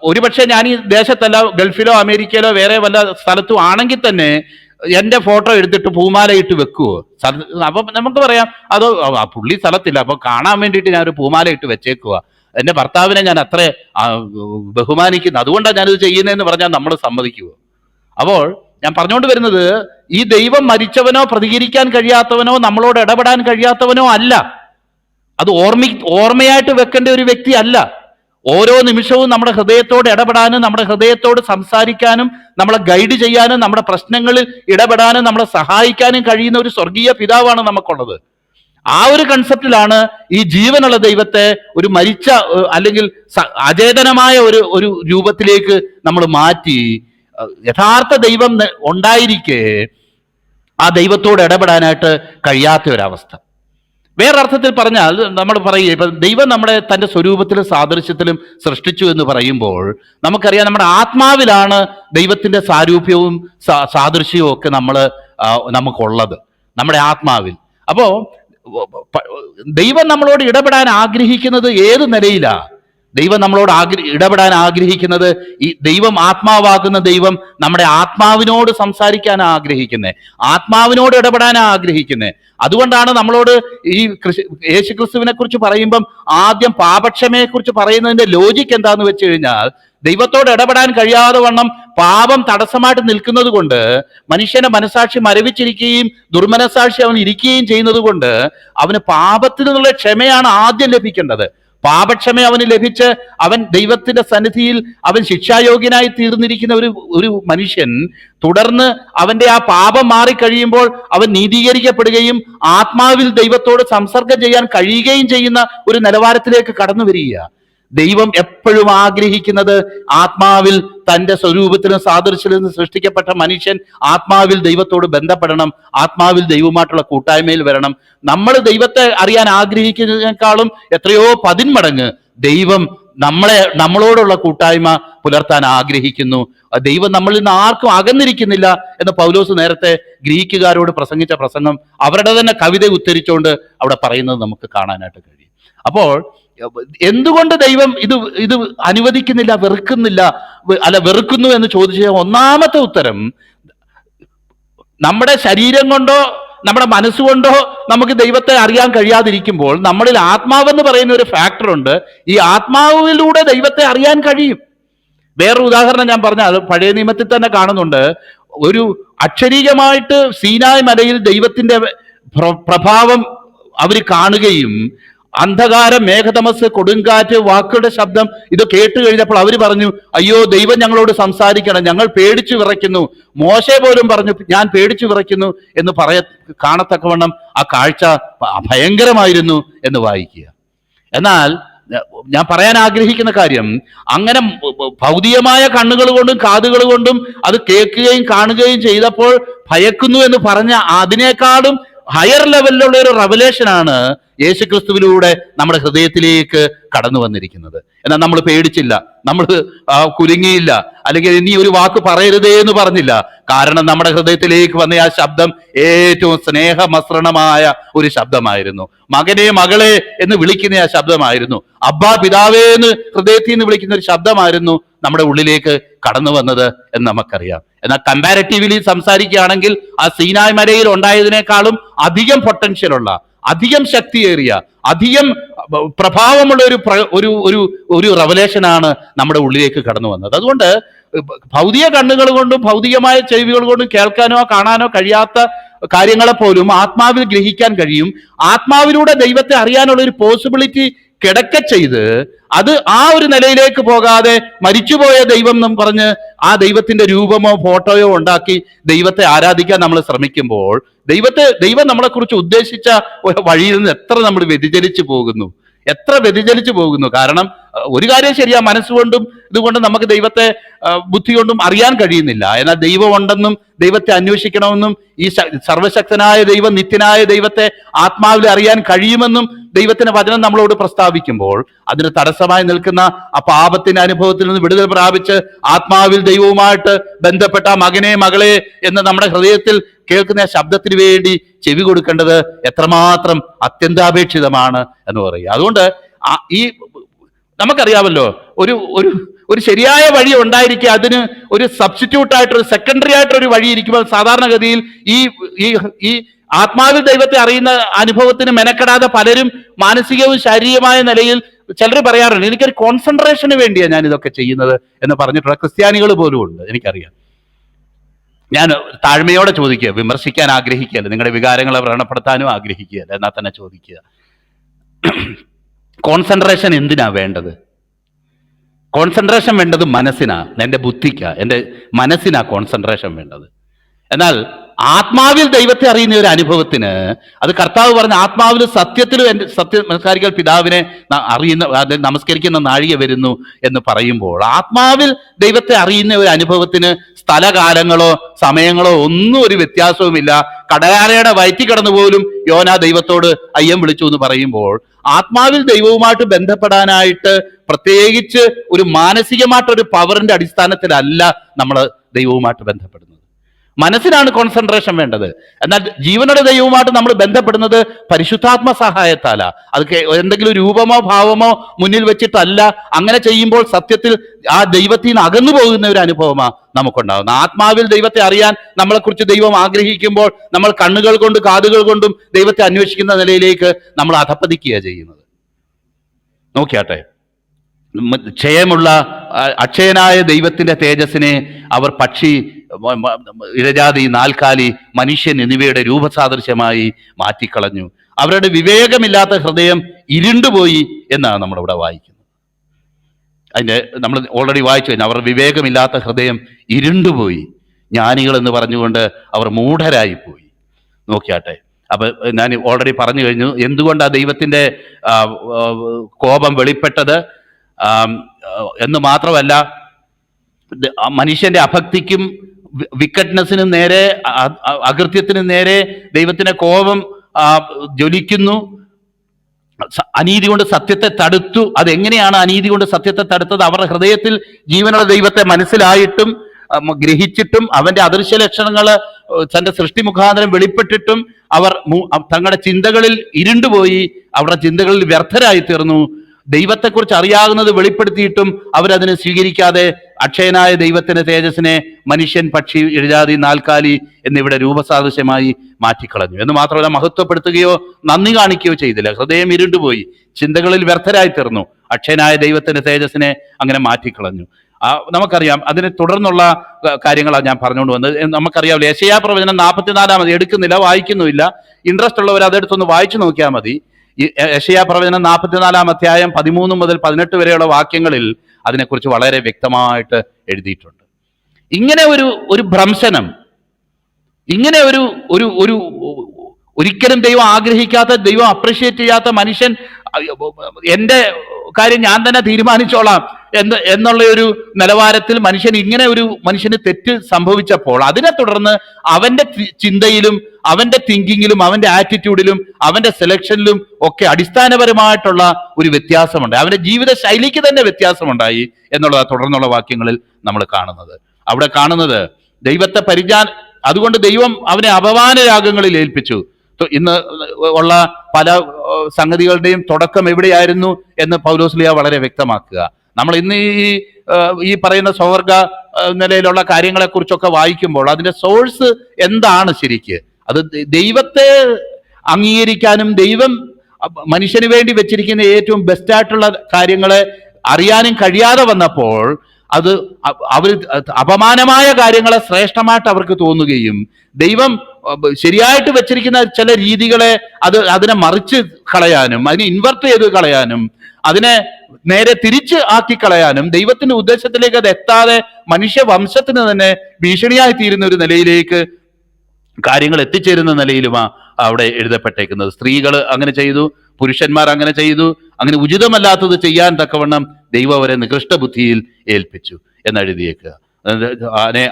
ഒരുപക്ഷെ ഞാൻ ഈ ദേശത്തല്ല ഗൾഫിലോ അമേരിക്കയിലോ വേറെ വല്ല സ്ഥലത്തും ആണെങ്കിൽ തന്നെ എന്റെ ഫോട്ടോ എടുത്തിട്ട് പൂമാല ഇട്ട് വെക്കുവോ? അപ്പം നമുക്ക് പറയാം അതോ പുള്ളി സ്ഥലത്തില്ല അപ്പോൾ കാണാൻ വേണ്ടിയിട്ട് ഞാൻ ഒരു പൂമാല ഇട്ട് വെച്ചേക്കുക എന്റെ ഭർത്താവിനെ ഞാൻ അത്ര ബഹുമാനിക്കുന്നു. അതുകൊണ്ടാണ് ഞാനിത് ചെയ്യുന്നതെന്ന് പറഞ്ഞാൽ നമ്മൾ സമ്മതിക്കുവോ? അപ്പോൾ ഞാൻ പറഞ്ഞുകൊണ്ട് വരുന്നത് ഈ ദൈവം മരിച്ചവനോ പ്രതികരിക്കാൻ കഴിയാത്തവനോ നമ്മളോട് ഇടപെടാൻ കഴിയാത്തവനോ അല്ല. അത് ഓർമ്മി ഓർമ്മയായിട്ട് വെക്കേണ്ട ഒരു വ്യക്തി അല്ല. ഓരോ നിമിഷവും നമ്മുടെ ഹൃദയത്തോട് ഇടപെടാനും നമ്മുടെ ഹൃദയത്തോട് സംസാരിക്കാനും നമ്മളെ ഗൈഡ് ചെയ്യാനും നമ്മുടെ പ്രശ്നങ്ങളിൽ ഇടപെടാനും നമ്മളെ സഹായിക്കാനും കഴിയുന്ന ഒരു സ്വർഗീയ പിതാവാണ് നമുക്കുള്ളത്. ആ ഒരു കൺസെപ്റ്റിലാണ് ഈ ജീവനുള്ള ദൈവത്തെ ഒരു മരിച്ച അല്ലെങ്കിൽ അചേതനമായ ഒരു ഒരു രൂപത്തിലേക്ക് നമ്മൾ മാറ്റി യഥാർത്ഥ ദൈവം ഉണ്ടായിരിക്കെ ആ ദൈവത്തോട് ഇടപെടാനായിട്ട് കഴിയാത്ത ഒരവസ്ഥ. വേറൊരർത്ഥത്തിൽ പറഞ്ഞാൽ നമ്മൾ പറയുക ഇപ്പം ദൈവം നമ്മളെ തന്റെ സ്വരൂപത്തിലും സാദൃശ്യത്തിലും സൃഷ്ടിച്ചു എന്ന് പറയുമ്പോൾ നമുക്കറിയാം നമ്മുടെ ആത്മാവിലാണ് ദൈവത്തിന്റെ സാരൂപ്യവും സാദൃശ്യവും ഒക്കെ നമ്മൾ നമുക്കുള്ളത്. നമ്മുടെ ആത്മാവിൽ. അപ്പോൾ ദൈവം നമ്മളോട് ഇടപെടാൻ ആഗ്രഹിക്കുന്നത് ഏത് നിലയിലാ? ദൈവം നമ്മളോട് ആഗ്ര ഇടപെടാൻ ആഗ്രഹിക്കുന്നത് ഈ ദൈവം ആത്മാവാകുന്ന ദൈവം നമ്മുടെ ആത്മാവിനോട് സംസാരിക്കാൻ ആഗ്രഹിക്കുന്നത് ആത്മാവിനോട് ഇടപെടാൻ ആഗ്രഹിക്കുന്നത് അതുകൊണ്ടാണ് നമ്മളോട് ഈ കൃഷി യേശു ക്രിസ്തുവിനെ കുറിച്ച് പറയുമ്പം ആദ്യം പാപക്ഷമയെ കുറിച്ച് പറയുന്നതിന്റെ ലോജിക്ക് എന്താന്ന് വെച്ച് കഴിഞ്ഞാൽ ദൈവത്തോട് ഇടപെടാൻ കഴിയാതെ വണ്ണം പാപം തടസ്സമായിട്ട് നിൽക്കുന്നത് കൊണ്ട് മനുഷ്യന്റെ മനസാക്ഷി മരവിച്ചിരിക്കുകയും ദുർമനസാക്ഷി അവൻ ഇരിക്കുകയും ചെയ്യുന്നത് കൊണ്ട് അവന് പാപത്തിൽ നിന്നുള്ള ക്ഷമയാണ് ആദ്യം ലഭിക്കേണ്ടത്. പാപക്ഷമ അവന് ലഭിച്ച് അവൻ ദൈവത്തിന്റെ സന്നിധിയിൽ അവൻ ശിക്ഷായോഗ്യനായി തീർന്നിരിക്കുന്ന ഒരു ഒരു മനുഷ്യൻ തുടർന്ന് അവന്റെ ആ പാപം മാറിക്കഴിയുമ്പോൾ അവൻ നീതീകരിക്കപ്പെടുകയും ആത്മാവിൽ ദൈവത്തോട് സംസർഗം ചെയ്യാൻ കഴിയുകയും ചെയ്യുന്ന ഒരു നിലവാരത്തിലേക്ക് കടന്നു വരിക ദൈവം എപ്പോഴും ആഗ്രഹിക്കുന്നത് ആത്മാവിൽ തന്റെ സാദൃശ്യത്തിൽ നിന്ന് സൃഷ്ടിക്കപ്പെട്ട മനുഷ്യൻ ആത്മാവിൽ ദൈവത്തോട് ബന്ധപ്പെടണം ആത്മാവിൽ ദൈവമായിട്ടുള്ള കൂട്ടായ്മയിൽ വരണം. നമ്മൾ ദൈവത്തെ അറിയാൻ ആഗ്രഹിക്കുന്നതിനേക്കാളും എത്രയോ പതിന്മടങ്ങ് ദൈവം നമ്മളെ നമ്മളോടുള്ള കൂട്ടായ്മ പുലർത്താൻ ആഗ്രഹിക്കുന്നു. ദൈവം നമ്മളിൽ നിന്ന് ആർക്കും അകന്നിരിക്കുന്നില്ല എന്ന് പൗലോസ് നേരത്തെ ഗ്രീക്കുകാരോട് പ്രസംഗിച്ച പ്രസംഗം അവരുടെ തന്നെ കവിത ഉദ്ധരിച്ചുകൊണ്ട് അവിടെ പറയുന്നത് നമുക്ക് കാണാനായിട്ട് കഴിയും. അപ്പോൾ എന്തുകൊണ്ട് ദൈവം ഇത് ഇത് അനുവദിക്കുന്നില്ല വെറുക്കുന്നില്ല അല്ല വെറുക്കുന്നു എന്ന് ചോദിച്ച ഒന്നാമത്തെ ഉത്തരം നമ്മുടെ ശരീരം കൊണ്ടോ നമ്മുടെ മനസ്സുകൊണ്ടോ നമുക്ക് ദൈവത്തെ അറിയാൻ കഴിയാതിരിക്കുമ്പോൾ നമ്മളിൽ ആത്മാവെന്ന് പറയുന്ന ഒരു ഫാക്ടർ ഉണ്ട്. ഈ ആത്മാവിലൂടെ ദൈവത്തെ അറിയാൻ കഴിയും. വേറൊരു ഉദാഹരണം ഞാൻ പറഞ്ഞ അത് പഴയ നിയമത്തിൽ തന്നെ കാണുന്നുണ്ട്. ഒരു അക്ഷരീകമായിട്ട് സീനായ് മലയിൽ ദൈവത്തിന്റെ പ്രഭാവം അവർ കാണുകയും അന്ധകാരം മേഘതമസ് കൊടുങ്കാറ്റ് വാക്കുകളുടെ ശബ്ദം ഇത് കേട്ട് കഴിഞ്ഞപ്പോൾ അവർ പറഞ്ഞു അയ്യോ ദൈവം ഞങ്ങളോട് സംസാരിക്കണം. ഞങ്ങൾ പേടിച്ചു വിറയ്ക്കുന്നു. മോശെ പോലും പറഞ്ഞു ഞാൻ പേടിച്ചു വിറയ്ക്കുന്നു എന്ന് പറയ കാണത്തക്കവണ്ണം ആ കാഴ്ച ഭയങ്കരമായിരുന്നു എന്ന് വായിക്കുക. എന്നാൽ ഞാൻ പറയാൻ ആഗ്രഹിക്കുന്ന കാര്യം അങ്ങനെ ഭൗതികമായ കണ്ണുകൾ കൊണ്ടും കാതുകൾ കൊണ്ടും അത് കേൾക്കുകയും കാണുകയും ചെയ്തപ്പോൾ ഭയക്കുന്നു എന്ന് പറഞ്ഞ അതിനേക്കാളും ഹയർ ലെവലിലുള്ള ഒരു റവലേഷനാണ് യേശുക്രിസ്തുവിലൂടെ നമ്മുടെ ഹൃദയത്തിലേക്ക് കടന്നു വന്നിരിക്കുന്നത്. എന്നാൽ നമ്മൾ പേടിച്ചില്ല. നമ്മൾ കുലുങ്ങിയില്ല. അല്ലെങ്കിൽ ഇനി ഒരു വാക്ക് പറയരുതേ എന്ന് പറഞ്ഞില്ല. കാരണം നമ്മുടെ ഹൃദയത്തിലേക്ക് വന്ന ആ ശബ്ദം ഏറ്റവും സ്നേഹമസ്രണമായ ഒരു ശബ്ദമായിരുന്നു. മകനെ മകളെ എന്ന് വിളിക്കുന്ന ആ ശബ്ദമായിരുന്നു. അബ്ബാ പിതാവേ എന്ന് ഹൃദയത്തിൽ നിന്ന് വിളിക്കുന്ന ഒരു ശബ്ദമായിരുന്നു നമ്മുടെ ഉള്ളിലേക്ക് കടന്നു വന്നത് എന്ന് നമുക്കറിയാം. എന്നാൽ കമ്പാരറ്റീവ്ലി സംസാരിക്കുകയാണെങ്കിൽ ആ സീനായ് മലയിൽ ഉണ്ടായതിനേക്കാളും അധികം പൊട്ടൻഷ്യൽ ഉള്ള അധികം ശക്തിയേറിയ അധികം പ്രഭാവമുള്ള ഒരു ഒരു ഒരു ഒരു റവലേഷനാണ് നമ്മുടെ ഉള്ളിലേക്ക് കടന്നു വന്നത്. അതുകൊണ്ട് ഭൗതിക കണ്ണുകൾ കൊണ്ടും ഭൗതികമായ ചെവികൾ കൊണ്ടും കേൾക്കാനോ കാണാനോ കഴിയാത്ത കാര്യങ്ങളെ പോലും ആത്മാവിൽ ഗ്രഹിക്കാൻ കഴിയും. ആത്മാവിലൂടെ ദൈവത്തെ അറിയാനുള്ള ഒരു പോസിബിലിറ്റി കിടക്ക ചെയ്ത് അത് ആ ഒരു നിലയിലേക്ക് പോകാതെ മരിച്ചുപോയ ദൈവം എന്നും പറഞ്ഞ് ആ ദൈവത്തിന്റെ രൂപമോ ഫോട്ടോയോ ഉണ്ടാക്കി ദൈവത്തെ ആരാധിക്കാൻ നമ്മൾ ശ്രമിക്കുമ്പോൾ ദൈവത്തെ ദൈവം നമ്മളെക്കുറിച്ച് ഉദ്ദേശിച്ച വഴിയിൽ നിന്ന് എത്ര നമ്മൾ വ്യതിചലിച്ചു പോകുന്നു? എത്ര വ്യതിചലിച്ചു പോകുന്നു? കാരണം ഒരു കാര്യം ശരിയാ മനസ്സുകൊണ്ടും ഇതുകൊണ്ടും നമുക്ക് ദൈവത്തെ ബുദ്ധി കൊണ്ടും അറിയാൻ കഴിയുന്നില്ല. എന്നാൽ ദൈവമുണ്ടെന്നും ദൈവത്തെ അന്വേഷിക്കണമെന്നും ഈ സർവശക്തനായ ദൈവം നിത്യനായ ദൈവത്തെ ആത്മാവിൽ അറിയാൻ കഴിയുമെന്നും ദൈവത്തിന്റെ വചനം നമ്മളോട് പ്രസ്താവിക്കുമ്പോൾ അതിന് തടസ്സമായി നിൽക്കുന്ന ആ പാപത്തിന്റെ അനുഭവത്തിൽ നിന്ന് വിടുതൽ പ്രാപിച്ച് ആത്മാവിൽ ദൈവവുമായിട്ട് ബന്ധപ്പെട്ട മകനെ മകളെ എന്ന് നമ്മുടെ ഹൃദയത്തിൽ കേൾക്കുന്ന ശബ്ദത്തിന് വേണ്ടി ചെവി കൊടുക്കേണ്ടത് എത്രമാത്രം അത്യന്താപേക്ഷിതമാണ് എന്ന് പറയുക. അതുകൊണ്ട് ഈ നമുക്കറിയാമല്ലോ ഒരു ഒരു ഒരു ശരിയായ വഴി ഉണ്ടായിരിക്കുക അതിന് ഒരു സബ്സ്റ്റിറ്റ്യൂട്ട് ആയിട്ട് ഒരു സെക്കൻഡറി ആയിട്ട് ഒരു വഴി ഇരിക്കുമ്പോൾ സാധാരണഗതിയിൽ ഈ ഈ ആത്മാവിൽ ദൈവത്തെ അറിയുന്ന അനുഭവത്തിന് മെനക്കെടാതെ പലരും മാനസികവും ശാരീരികമായ നിലയിൽ ചിലർ പറയാറുണ്ട് എനിക്കൊരു കോൺസെൻട്രേഷന് വേണ്ടിയാണ് ഞാൻ ഇതൊക്കെ ചെയ്യുന്നത് എന്ന് പറഞ്ഞിട്ടുള്ള ക്രിസ്ത്യാനികൾ പോലും ഉണ്ട് എനിക്കറിയാം. ഞാൻ താഴ്മയോടെ ചോദിക്കുക വിമർശിക്കാൻ ആഗ്രഹിക്കുകയല്ല. നിങ്ങളുടെ വികാരങ്ങളെ വ്രണപ്പെടുത്താനും ആഗ്രഹിക്കുകയല്ല. എന്നാൽ തന്നെ ചോദിക്കുക. കോൺസെൻട്രേഷൻ എന്തിനാ വേണ്ടത്? കോൺസെൻട്രേഷൻ വേണ്ടത് മനസ്സിനാ എന്റെ ബുദ്ധിക്കാ എന്റെ മനസ്സിനാ കോൺസെൻട്രേഷൻ വേണ്ടത്. എന്നാൽ ആത്മാവിൽ ദൈവത്തെ അറിയുന്ന ഒരു അനുഭവത്തിന് അത് കർത്താവ് പറഞ്ഞ ആത്മാവിൽ സത്യത്തിലും എന്റെ സത്യ നമസ്കാരികൾ പിതാവിനെ അറിയുന്ന നമസ്കരിക്കുന്ന നാഴിക വരുന്നു എന്ന് പറയുമ്പോൾ ആത്മാവിൽ ദൈവത്തെ അറിയുന്ന ഒരു അനുഭവത്തിന് സ്ഥലകാലങ്ങളോ സമയങ്ങളോ ഒന്നും ഒരു വ്യത്യാസവുമില്ല. കടകാലയുടെ വയറ്റി കടന്നു പോലും യോന ദൈവത്തോട് അയ്യം വിളിച്ചു എന്ന് പറയുമ്പോൾ ആത്മാവിൽ ദൈവവുമായിട്ട് ബന്ധപ്പെടാനായിട്ട് പ്രത്യേകിച്ച് ഒരു മാനസികമായിട്ടൊരു പവറിന്റെ അടിസ്ഥാനത്തിലല്ല നമ്മൾ ദൈവവുമായിട്ട് ബന്ധപ്പെടുന്നത്. മനസ്സിനാണ് കോൺസെൻട്രേഷൻ വേണ്ടത്. എന്നാൽ ജീവനോടെ ദൈവവുമായിട്ട് നമ്മൾ ബന്ധപ്പെടുന്നത് പരിശുദ്ധാത്മ സഹായത്താല. അത് എന്തെങ്കിലും രൂപമോ ഭാവമോ മുന്നിൽ വെച്ചിട്ടല്ല. അങ്ങനെ ചെയ്യുമ്പോൾ സത്യത്തിൽ ആ ദൈവത്തിൽ നിന്ന് അകന്നു പോകുന്ന ഒരു അനുഭവമാ നമുക്കുണ്ടാകുന്നത് ആത്മാവിൽ ദൈവത്തെ അറിയാൻ നമ്മളെക്കുറിച്ച് ദൈവം ആഗ്രഹിക്കുമ്പോൾ നമ്മൾ കണ്ണുകൾ കൊണ്ട് കാതുകൾ കൊണ്ടും ദൈവത്തെ അന്വേഷിക്കുന്ന നിലയിലേക്ക് നമ്മൾ അധപ്പതിക്കുക ചെയ്യുന്നത്. നോക്കിയാട്ടെ. ക്ഷയമുള്ള അക്ഷയനായ ദൈവത്തിന്റെ തേജസ്സിനെ അവർ പക്ഷി ഇഴജാതി നാൽക്കാലി മനുഷ്യൻ എന്നിവയുടെ രൂപസാദൃശ്യമായി മാറ്റിക്കളഞ്ഞു. അവരുടെ വിവേകമില്ലാത്ത ഹൃദയം ഇരുണ്ടുപോയി എന്നാണ് നമ്മളിവിടെ വായിക്കുന്നത്. അതിന്റെ നമ്മൾ ഓൾറെഡി വായിച്ചു കഴിഞ്ഞാൽ അവരുടെ വിവേകമില്ലാത്ത ഹൃദയം ഇരുണ്ടുപോയി. ജ്ഞാനികൾ എന്ന് പറഞ്ഞുകൊണ്ട് അവർ മൂഢരായി പോയി നോക്കിയാട്ടെ. അപ്പൊ ഞാൻ ഓൾറെഡി പറഞ്ഞു കഴിഞ്ഞു. എന്തുകൊണ്ടാണ് ദൈവത്തിന്റെ കോപം വെളിപ്പെട്ടത്? എന്ന് മാത്രമല്ല മനുഷ്യന്റെ അഭക്തിക്കും വിക്കറ്റ്നെസ്സിനും നേരെ അകൃത്യത്തിനും നേരെ ദൈവത്തിന്റെ കോപം ജ്വലിക്കുന്നു. അനീതി കൊണ്ട് സത്യത്തെ തടുത്തു. അതെങ്ങനെയാണ് അനീതി കൊണ്ട് സത്യത്തെ തടുത്തത്? അവരുടെ ഹൃദയത്തിൽ ജീവനുള്ള ദൈവത്തെ മനസ്സിലായിട്ടും ഗ്രഹിച്ചിട്ടും അവന്റെ അദൃശ്യ ലക്ഷണങ്ങൾ തന്റെ സൃഷ്ടി മുഖാന്തരം വെളിപ്പെട്ടിട്ടും അവർ തങ്ങളുടെ ചിന്തകളിൽ ഇരുണ്ടുപോയി അവരുടെ ചിന്തകളിൽ വ്യർത്ഥരായി തീർന്നു ദൈവത്തെക്കുറിച്ച് അറിയാവുന്നത് വെളിപ്പെടുത്തിയിട്ടും അവരതിനെ സ്വീകരിക്കാതെ അക്ഷയനായ ദൈവത്തിന്റെ തേജസ്സിനെ മനുഷ്യൻ പക്ഷി എഴുതാതി നാൽക്കാലി എന്നിവിടെ രൂപസാദൃശ്യമായി മാറ്റിക്കളഞ്ഞു. എന്ന് മാത്രമല്ല മഹത്വപ്പെടുത്തുകയോ നന്ദി കാണിക്കുകയോ ചെയ്തില്ല. ഹൃദയം ഇരുണ്ടുപോയി. ചിന്തകളിൽ വ്യർത്ഥരായി തീർന്നു അക്ഷയനായ ദൈവത്തിന്റെ തേജസ്സിനെ അങ്ങനെ മാറ്റിക്കളഞ്ഞു. ആ നമുക്കറിയാം അതിനെ തുടർന്നുള്ള കാര്യങ്ങളാണ് ഞാൻ പറഞ്ഞുകൊണ്ട് വന്നത്. നമുക്കറിയാം ലേശയാ പ്രവചനം നാൽപ്പത്തിനാലാമത് എടുക്കുന്നില്ല വായിക്കുന്നുമില്ല. ഇൻട്രസ്റ്റ് ഉള്ളവർ അതെടുത്തൊന്ന് വായിച്ചു നോക്കിയാൽ മതി. ഈ യശയാ പ്രവചനം നാൽപ്പത്തിനാലാം അധ്യായം പതിമൂന്ന് മുതൽ പതിനെട്ട് വരെയുള്ള വാക്യങ്ങളിൽ അതിനെക്കുറിച്ച് വളരെ വ്യക്തമായിട്ട് എഴുതിയിട്ടുണ്ട്. ഇങ്ങനെ ഒരു ഒരു ഭ്രംശനം ഇങ്ങനെ ഒരു ഒരു ഒരു ഒരിക്കലും ദൈവം ആഗ്രഹിക്കാത്ത ദൈവം അപ്രിഷ്യേറ്റ് ചെയ്യാത്ത മനുഷ്യൻ എന്റെ കാര്യം ഞാൻ തന്നെ തീരുമാനിച്ചോളാം എന്ന് എന്നുള്ള ഒരു നിലവാരത്തിൽ മനുഷ്യൻ ഇങ്ങനെ ഒരു മനുഷ്യന് തെറ്റ് സംഭവിച്ചപ്പോൾ അതിനെ തുടർന്ന് അവന്റെ ചിന്തയിലും അവന്റെ തിങ്കിങ്ങിലും അവന്റെ ആറ്റിറ്റ്യൂഡിലും അവന്റെ സെലക്ഷനിലും ഒക്കെ അടിസ്ഥാനപരമായിട്ടുള്ള ഒരു വ്യത്യാസമുണ്ട് അവന്റെ ജീവിത ശൈലിക്ക് തന്നെ വ്യത്യാസമുണ്ടായി എന്നുള്ളതാണ് തുടർന്നുള്ള വാക്യങ്ങളിൽ നമ്മൾ കാണുന്നത്. അവിടെ കാണുന്നത് ദൈവത്തെ പരിജാ അതുകൊണ്ട് ദൈവം അവനെ അപമാനരാഗങ്ങളിൽ ഏൽപ്പിച്ചു. ഇന്ന് ഉള്ള പല സംഗതികളുടെയും തുടക്കം എവിടെയായിരുന്നു എന്ന് പൗലോസ്ലിയ വളരെ വ്യക്തമാക്കുക. നമ്മൾ ഇന്ന് ഈ ഈ പറയുന്ന സ്വവർഗ നിലയിലുള്ള കാര്യങ്ങളെ കുറിച്ചൊക്കെ വായിക്കുമ്പോൾ അതിന്റെ സോഴ്സ് എന്താണ് ശരിക്ക്? അത് ദൈവത്തെ അംഗീകരിക്കാനും ദൈവം മനുഷ്യന് വേണ്ടി വെച്ചിരിക്കുന്ന ഏറ്റവും ബെസ്റ്റായിട്ടുള്ള കാര്യങ്ങളെ അറിയാനും കഴിയാതെ വന്നപ്പോൾ അത് അവർ അപമാനമായ കാര്യങ്ങളെ ശ്രേഷ്ഠമായിട്ട് അവർക്ക് തോന്നുകയും ദൈവം ശരിയായിട്ട് വെച്ചിരിക്കുന്ന ചില രീതികളെ അത് അതിനെ മറിച്ച് കളയാനും അതിനെ ഇൻവെർട്ട് ചെയ്ത് കളയാനും അതിനെ നേരെ തിരിച്ച് ആക്കി കളയാനും ദൈവത്തിന്റെ ഉദ്ദേശത്തിലേക്ക് അത് എത്താതെ മനുഷ്യ വംശത്തിന് തന്നെ ഭീഷണിയായി തീരുന്ന ഒരു നിലയിലേക്ക് കാര്യങ്ങൾ എത്തിച്ചേരുന്ന നിലയിലുമാണ് അവിടെ എഴുതപ്പെട്ടേക്കുന്നത്. സ്ത്രീകൾ അങ്ങനെ ചെയ്തു പുരുഷന്മാർ അങ്ങനെ ചെയ്തു അങ്ങനെ ഉചിതമല്ലാത്തത് ചെയ്യാൻ തക്കവണ്ണം ദൈവം അവരെ നികൃഷ്ട ബുദ്ധിയിൽ ഏൽപ്പിച്ചു എന്നെഴുതിയേക്കുക അത്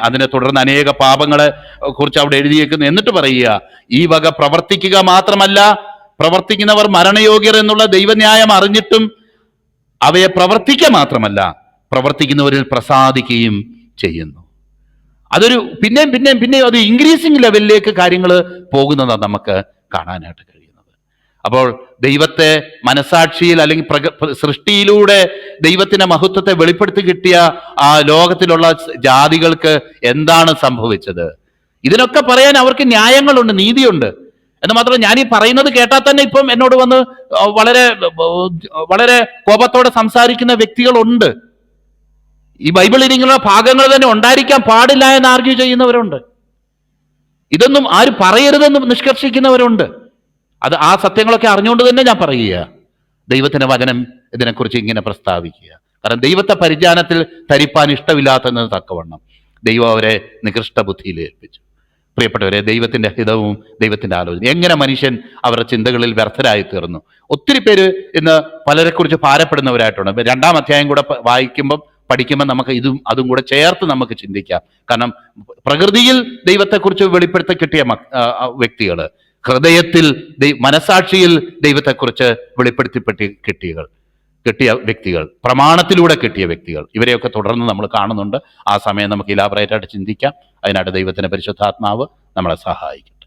അതിനെ തുടർന്ന് അനേക പാപങ്ങളെ കുറിച്ച് അവിടെ എഴുതിയേക്കുന്നു. എന്നിട്ട് പറയുക ഈ വക പ്രവർത്തിക്കുക മാത്രമല്ല പ്രവർത്തിക്കുന്നവർ മരണയോഗ്യർ എന്നുള്ള ദൈവന്യായം അറിഞ്ഞിട്ടും അവയെ പ്രവർത്തിക്കുക മാത്രമല്ല പ്രവർത്തിക്കുന്നവരിൽ പ്രസാദിക്കുകയും ചെയ്യുന്നു. അതൊരു പിന്നെയും പിന്നെയും പിന്നെയും അത് ഇൻക്രീസിങ് ലെവലിലേക്ക് കാര്യങ്ങൾ പോകുന്നതാണ് നമുക്ക് കാണാനായിട്ട് കഴിയുന്നത് അപ്പോൾ ദൈവത്തെ മനസാക്ഷിയിൽ അല്ലെങ്കിൽ പ്രക സൃഷ്ടിയിലൂടെ ദൈവത്തിന്റെ മഹത്വത്തെ വെളിപ്പെടുത്തി കിട്ടിയ ആ ലോകത്തിലുള്ള ജാതികൾക്ക് എന്താണ് സംഭവിച്ചത്? ഇതിനൊക്കെ പറയാൻ അവർക്ക് ന്യായങ്ങളുണ്ട് നീതിയുണ്ട്. എന്ന് മാത്രം ഞാൻ ഈ പറയുന്നത് കേട്ടാൽ തന്നെ ഇപ്പം എന്നോട് വന്ന് വളരെ വളരെ കോപത്തോടെ സംസാരിക്കുന്ന വ്യക്തികളുണ്ട്. ഈ ബൈബിളിൽ ഇങ്ങനെയുള്ള ഭാഗങ്ങൾ തന്നെ ഉണ്ടായിരിക്കാൻ പാടില്ല എന്ന് ആർഗ്യൂ ചെയ്യുന്നവരുണ്ട്. ഇതൊന്നും ആരും പറയരുതെന്ന് നിഷ്കർഷിക്കുന്നവരുണ്ട്. അത് ആ സത്യങ്ങളൊക്കെ അറിഞ്ഞുകൊണ്ട് തന്നെ ഞാൻ പറയുക. ദൈവത്തിന്റെ വചനം ഇതിനെക്കുറിച്ച് ഇങ്ങനെ പ്രസ്താവിക്കുക. കാരണം ദൈവത്തെ പരിജ്ഞാനത്തിൽ ധരിപ്പാൻ ഇഷ്ടമില്ലാത്തതിന് തക്കവണ്ണം ദൈവം അവരെ നികൃഷ്ട ബുദ്ധിയിൽ ഏൽപ്പിച്ചു. പ്രിയപ്പെട്ടവരെ ദൈവത്തിന്റെ ഹിതവും ദൈവത്തിന്റെ ആലോചന എങ്ങനെ മനുഷ്യൻ അവരുടെ ചിന്തകളിൽ വ്യർത്ഥരായി തീർന്നു ഒത്തിരി പേര് ഇന്ന് പലരെക്കുറിച്ച് ഭാരപ്പെടുന്നവരായിട്ടുണ്ട്. രണ്ടാം അധ്യായം കൂടെ വായിക്കുമ്പം പഠിക്കുമ്പോൾ നമുക്ക് ഇതും അതും കൂടെ ചേർത്ത് നമുക്ക് ചിന്തിക്കാം. കാരണം പ്രകൃതിയിൽ ദൈവത്തെക്കുറിച്ച് വെളിപ്പെടുത്തി കിട്ടിയ വ്യക്തികൾ ഹൃദയത്തിൽ മനസാക്ഷിയിൽ ദൈവത്തെക്കുറിച്ച് വെളിപ്പെടുത്തിപ്പെട്ടി കിട്ടിയകൾ കിട്ടിയ വ്യക്തികൾ പ്രമാണത്തിലൂടെ കിട്ടിയ വ്യക്തികൾ. ഇവരെയൊക്കെ തുടർന്ന് നമ്മൾ കാണുന്നുണ്ട്. ആ സമയം നമുക്ക് ഇലാബറേറ്റ് ആയിട്ട് ചിന്തിക്കാം. അതിനായിട്ട് ദൈവത്തിന്റെ പരിശുദ്ധാത്മാവ് നമ്മളെ സഹായിക്കും.